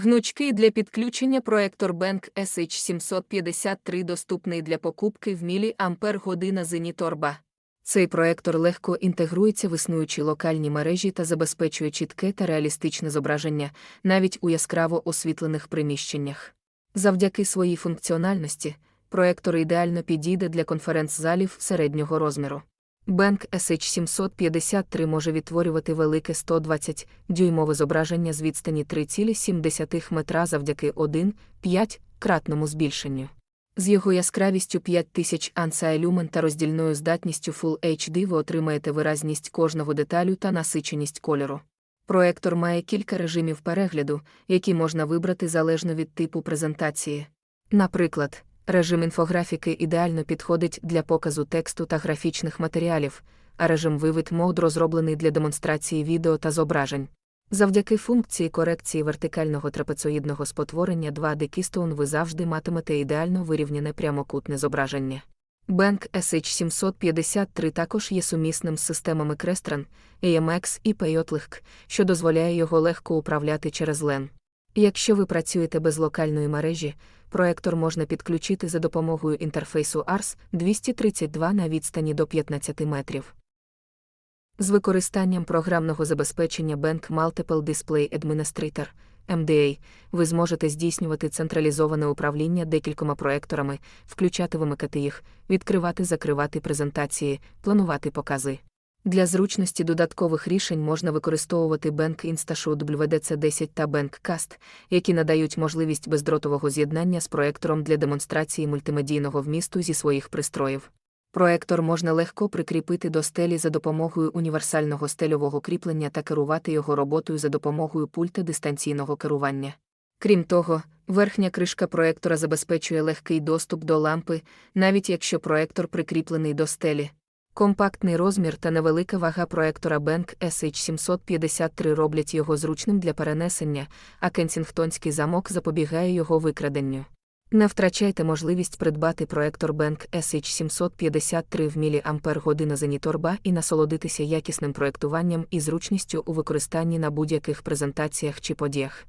Гнучкий для підключення проектор Bank SH753 доступний для покупки в мілі Ампер година Зеніторба. Цей проектор легко інтегрується в існуючі локальні мережі та забезпечує чітке та реалістичне зображення навіть у яскраво освітлених приміщеннях. Завдяки своїй функціональності, проектор ідеально підійде для конференц-залів середнього розміру. Bank SH753 може відтворювати велике 120-дюймове зображення з відстані 3,7 метра завдяки 1,5-кратному збільшенню. З його яскравістю 5000 ANSI люмен та роздільною здатністю Full HD ви отримаєте виразність кожного деталю та насиченість кольору. Проектор має кілька режимів перегляду, які можна вибрати залежно від типу презентації. Наприклад, режим інфографіки ідеально підходить для показу тексту та графічних матеріалів, а режим вивід мод розроблений для демонстрації відео та зображень. Завдяки функції корекції вертикального трапецоїдного спотворення 2D Keystone ви завжди матимете ідеально вирівняне прямокутне зображення. Bank SH753 також є сумісним з системами Crestron, AMX і Payotlink, що дозволяє його легко управляти через LAN. Якщо ви працюєте без локальної мережі, проектор можна підключити за допомогою інтерфейсу ARS 232 на відстані до 15 метрів. З використанням програмного забезпечення Bank Multiple Display Administrator MDA, ви зможете здійснювати централізоване управління декількома проекторами, включати вимикати їх, відкривати закривати презентації, планувати покази. Для зручності додаткових рішень можна використовувати Bank InstaShoot WDC10 та BankCast, які надають можливість бездротового з'єднання з проектором для демонстрації мультимедійного вмісту зі своїх пристроїв. Проектор можна легко прикріпити до стелі за допомогою універсального стельового кріплення та керувати його роботою за допомогою пульта дистанційного керування. Крім того, верхня кришка проектора забезпечує легкий доступ до лампи, навіть якщо проектор прикріплений до стелі. Компактний розмір та невелика вага проектора Bank SH753 роблять його зручним для перенесення, а кенсінгтонський замок запобігає його викраденню. Не втрачайте можливість придбати проектор Bank SH753 в мАч зеніторба і насолодитися якісним проектуванням і зручністю у використанні на будь-яких презентаціях чи подіях.